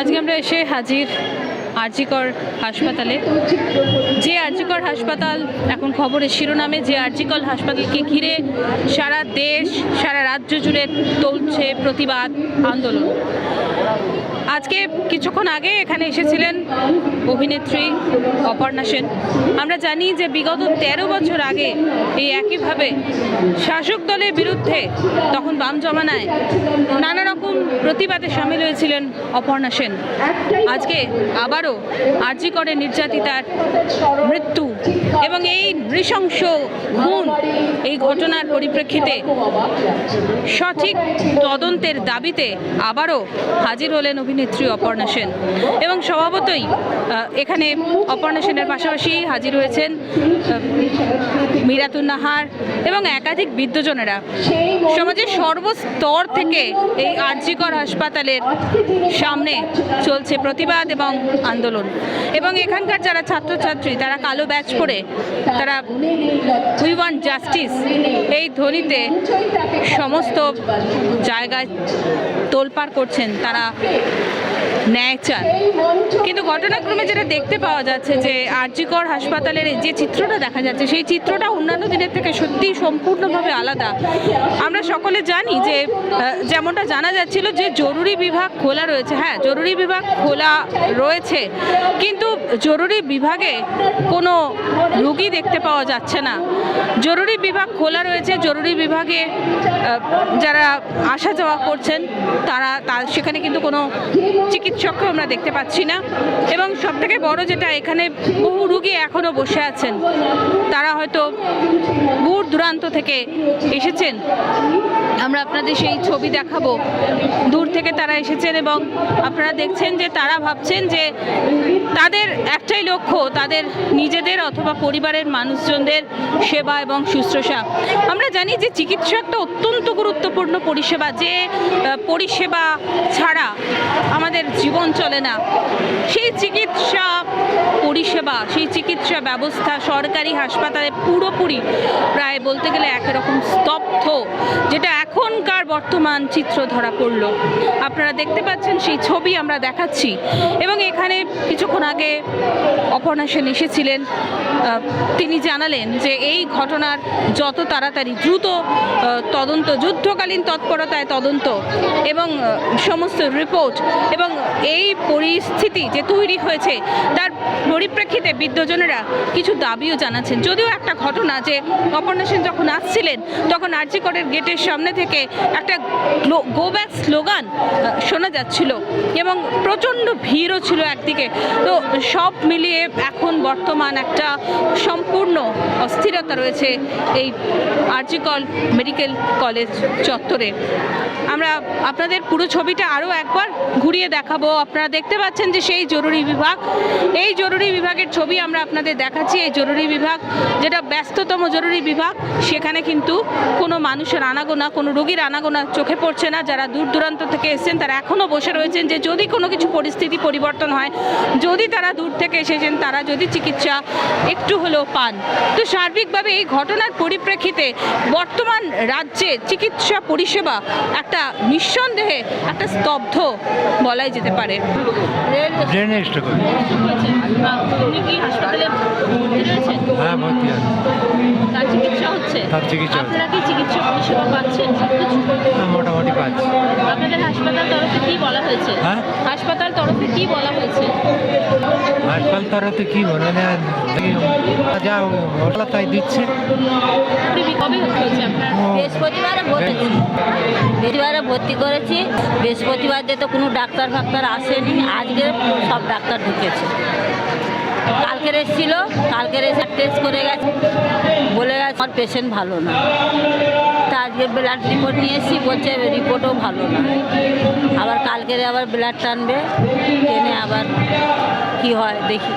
আজকে আমরা এসে হাজির আরজিকর হাসপাতালে। যে আরজিকর হাসপাতাল, এখন খবরের শিরোনামে, যে আরজিকর হাসপাতালকে ঘিরে সারা দেশ, সারা রাজ্য জুড়ে চলছে প্রতিবাদ, আন্দোলন। আজকে কিছুক্ষণ আগে এখানে এসেছিলেন অভিনেত্রী অপর্ণা সেন। আমরা জানি যে বিগত তেরো বছর আগে এই একইভাবে শাসক দলের বিরুদ্ধে তখন বাম জমানায় নানা রকম প্রতিবাদে সামিল হয়েছিলেন অপর্ণা সেন। আজকে আবারও আর্জি করে নির্যাতিতার মৃত্যু এবং এই নৃশংস খুন এই ঘটনার পরিপ্রেক্ষিতে সঠিক তদন্তের দাবিতে আবারও হাজির হলেন অভিনেত্রী অপর্ণা সেন। এবং স্বভাবতই এখানে অপর্ণা সেনের পাশাপাশি হাজির হয়েছেন আহ, মিরাতুন নাহার এবং একাধিক বৃদ্ধজনেরা। সমাজের সর্বস্তর থেকে এই আরজিকর হাসপাতালের সামনে চলছে প্রতিবাদ এবং আন্দোলন। এবং এখানকার যারা ছাত্রছাত্রী তারা কালো ব্যাচ পরে তারা উই ওয়ান্ট জাস্টিস। এই ধ্বনিতে সমস্ত জায়গায় তোলপাড় করছেন তারা। Thank you. ন্যায় চান। কিন্তু ঘটনাক্রমে যেটা দেখতে পাওয়া যাচ্ছে যে আরজিকর হাসপাতালের যে চিত্রটা দেখা যাচ্ছে, সেই চিত্রটা অন্যান্য দিনের থেকে সত্যি সম্পূর্ণভাবে আলাদা। আমরা সকলে জানি যে যেমনটা জানা যাচ্ছিল যে জরুরি বিভাগ খোলা রয়েছে। হ্যাঁ জরুরি বিভাগ খোলা রয়েছে। কিন্তু জরুরি বিভাগে কোনো রুগী দেখতে পাওয়া যাচ্ছে না। জরুরি বিভাগ খোলা রয়েছে। জরুরি বিভাগে যারা আসা যাওয়া করছেন, তারা সেখানে কিন্তু কোনো চিকিৎসককে আমরা দেখতে পাচ্ছি না। এবং সব থেকে বড় যেটা, এখানে বহু রুগী এখনও বসে আছেন। তারা হয়তো দূর দূরান্ত থেকে এসেছেন। আমরা আপনাদের সেই ছবি দেখাবো। দূর থেকে তারা এসেছেন এবং আপনারা দেখছেন যে তারা ভাবছেন যে তাদের একটাই লক্ষ্য, তাদের নিজেদের অথবা পরিবারের মানুষজনদের সেবা এবং শুশ্রূষা। আমরা জানি যে চিকিৎসা একটা অত্যন্ত গুরুত্বপূর্ণ পরিষেবা, যে পরিষেবা ছাড়া আমাদের জীবন চলে না। সেই চিকিৎসা পরিষেবা, সেই চিকিৎসা ব্যবস্থা সরকারি হাসপাতালে পুরোপুরি প্রায় বলতে গেলে একরকম স্তব্ধ, যেটা এখনকার বর্তমান চিত্র ধরা পড়ল। আপনারা দেখতে পাচ্ছেন সেই ছবি আমরা দেখাচ্ছি এবং এখানে কিছুক্ষণ আগে অপর্ণা সেন এসেছিলেন তিনি জানালেন যে এই ঘটনার যত তাড়াতাড়ি দ্রুত তদন্ত, যুদ্ধকালীন তৎপরতায় তদন্ত এবং সমস্ত রিপোর্ট এবং এই পরিস্থিতি যে তৈরি হয়েছে, তার পরিপ্রেক্ষিতে বিদ্যজনেরা কিছু দাবিও জানাচ্ছেন। যদিও একটা ঘটনা যে অপর্ণা সেন যখন আসছিলেন, তখন আরজিকরের গেটের সামনে থেকে একটা গো ব্যাক স্লোগান শোনা যাচ্ছিল এবং প্রচণ্ড ভিড়ও ছিল একদিকে। তো সব মিলিয়ে এখন বর্তমান একটা সম্পূর্ণ অস্থিরতা রয়েছে এই আরজিকল মেডিকেল কলেজ চত্বরে। আমরা আপনাদের পুরো ছবিটা আরও একবার ঘুরিয়ে দেখাবো। আপনারা দেখতে পাচ্ছেন যে সেই জরুরি বিভাগ। এই জরুরি বিভাগের ছবি আমরা আপনাদের দেখাচ্ছি। এই জরুরি বিভাগ যেটা ব্যস্ততম জরুরি বিভাগ, সেখানে কিন্তু কোনো মানুষের আনাগোনা, কোনো রোগীর আনাগোনা চোখে পড়ছে না। যারা দূর দূরান্ত থেকে এসেছেন, তারা এখনও বসে রয়েছেন যে যদি কোনো কিছু পরিস্থিতি পরিবর্তন হয়, যদি তারা দূর থেকে এসেছেন তারা যদি চিকিৎসা একটু হলেও পান। তো সার্বিকভাবে এই ঘটনার পরিপ্রেক্ষিতে বর্তমান রাজ্যে চিকিৎসা পরিষেবা একটা নিঃসন্দেহে একটা স্তব্ধ বলাই যেতে পারে। হ্যাঁ তার চিকিৎসা চিকিৎসা আপনারা কি চিকিৎসা পরিষেবা পাচ্ছেন? হ্যাঁ, মোটামুটি পাচ্ছি। আপনাদের হাসপাতাল তরফে কি বলা হয়েছে? হ্যাঁ? হাসপাতাল তরফে কি বলা হয়েছে? হাসপাতাল তরফে কি বলে না যা তাই দিচ্ছে। বৃহস্পতিবারে ভর্তি। বৃহস্পতিবারে ভর্তি করেছি। বৃহস্পতিবার যে তো কোনো ডাক্তার ফাক্তার আসেনি। আজকে সব ডাক্তার ঢুকেছে। কালকের এসেছিল, কালকের এসে টেস্ট করে গেছে। বলে গেছে, আমার পেশেন্ট ভালো না। তা আজকে ব্লাড রিপোর্ট নিয়ে এসেছি, বলছে রিপোর্টও ভালো না। আবার কালকের আবার ব্লাড টানবে, টেনে আবার কি হয়, দেখি।